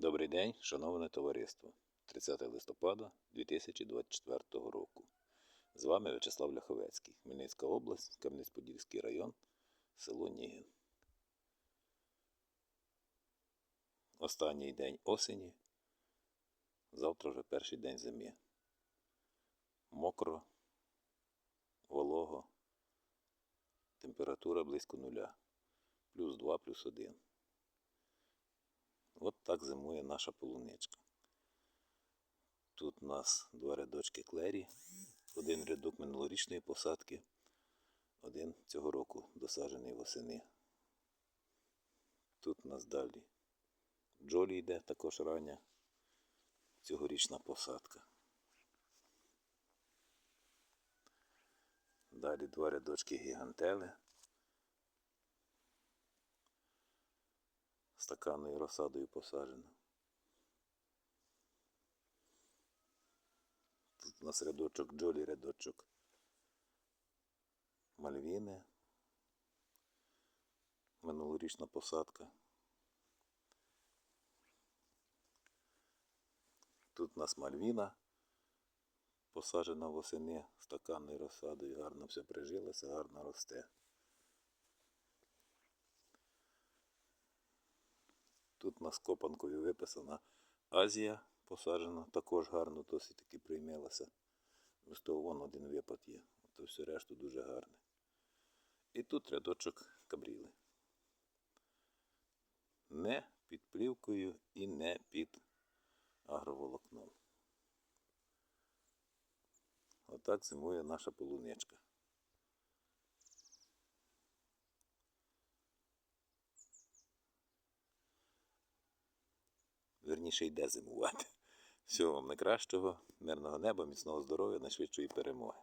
Добрий день, шановне товариство. 30 листопада 2024 року. З вами В'ячеслав Ляховецький, Хмельницька область, Кам'янець-Подільський район, село Нігін. Останній день осені. Завтра вже перший день зими. Мокро, волого, температура близько нуля. Плюс 2, плюс 1. От так зимує наша полуничка. Тут у нас два рядочки клері, один рядок минулорічної посадки, один цього року досаджений восени. Тут у нас далі джолі йде також рання, цьогорічна посадка. Далі два рядочки гігантели. Стаканною розсадою посаджено. Тут у нас рядочок джолі, рядочок мальвіни. Минулорічна посадка. Тут у нас мальвіна посаджена восени стаканною розсадою, гарно все прижилося, гарно росте. Тут на скопанкові виписана Азія посаджена, також гарно досить таки приймилася. З того вон один випад є. То все решту дуже гарне. І тут рядочок кабріли. Не під плівкою і не під агроволокном. Отак зимує наша полуничка. Верніше йде зимувати. Всього вам найкращого, мирного неба, міцного здоров'я, найшвидшої перемоги.